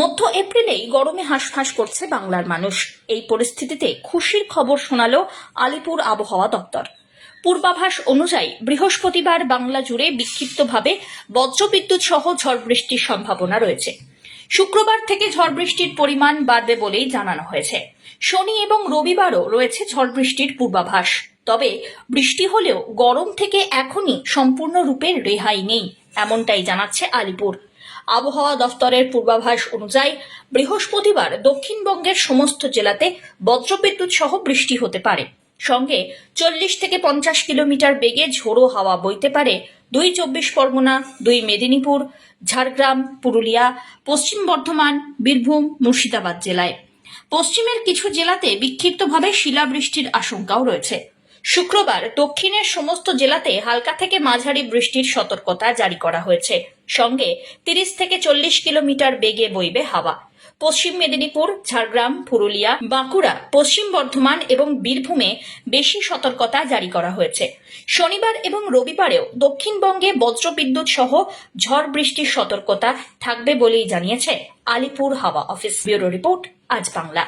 মধ্য এপ্রিলেই গরমে হাঁসফাঁস করছে বাংলার মানুষ। এই পরিস্থিতিতে খুশির খবর শোনালো আলিপুর আবহাওয়া দপ্তর। পূর্বাভাস অনুযায়ী বৃহস্পতিবার বাংলা জুড়ে বিক্ষিপ্তভাবে বজ্রবিদ্যুৎ সহ ঝড় বৃষ্টির সম্ভাবনা রয়েছে। শুক্রবার থেকে ঝড় বৃষ্টির পরিমাণ বাড়বে বলেই জানানো হয়েছে। শনি এবং রবিবারও রয়েছে ঝড় বৃষ্টির পূর্বাভাস। তবে বৃষ্টি হলেও গরম থেকে এখনই সম্পূর্ণরূপে রেহাই নেই, এমনটাই জানাচ্ছে আলিপুর। আবহাওয়া দফতরের পূর্বাভাস অনুযায়ী বৃহস্পতিবার দক্ষিণবঙ্গের সমস্ত জেলাতে বজ্রবিদ্যুৎ সহ বৃষ্টি হতে পারে। সঙ্গে চল্লিশ থেকে পঞ্চাশ কিলোমিটার বেগে ঝোড়ো হাওয়া বইতে পারে দুই চব্বিশ পরগনা, দুই মেদিনীপুর, ঝাড়গ্রাম, পুরুলিয়া, পশ্চিম বর্ধমান, বীরভূম, মুর্শিদাবাদ জেলায়। পশ্চিমের কিছু জেলাতে বিক্ষিপ্তভাবে শিলাবৃষ্টির আশঙ্কাও রয়েছে। শুক্রবার দক্ষিণের সমস্ত জেলাতে হালকা থেকে মাঝারি বৃষ্টির সতর্কতা জারি করা হয়েছে। সঙ্গে তিরিশ থেকে চল্লিশ কিলোমিটার বেগে বইবে হাওয়া। পশ্চিম মেদিনীপুর, ঝাড়গ্রাম, পুরুলিয়া, বাঁকুড়া, পশ্চিম বর্ধমান এবং বীরভূমে বেশি সতর্কতা জারি করা হয়েছে। শনিবার এবং রবিবারেও দক্ষিণবঙ্গে বজ্রবিদ্যুৎ সহ ঝড় বৃষ্টির সতর্কতা থাকবে বলেই জানিয়েছে আলিপুর হাওয়া অফিস। ব্যুরো রিপোর্ট, আজ বাংলা।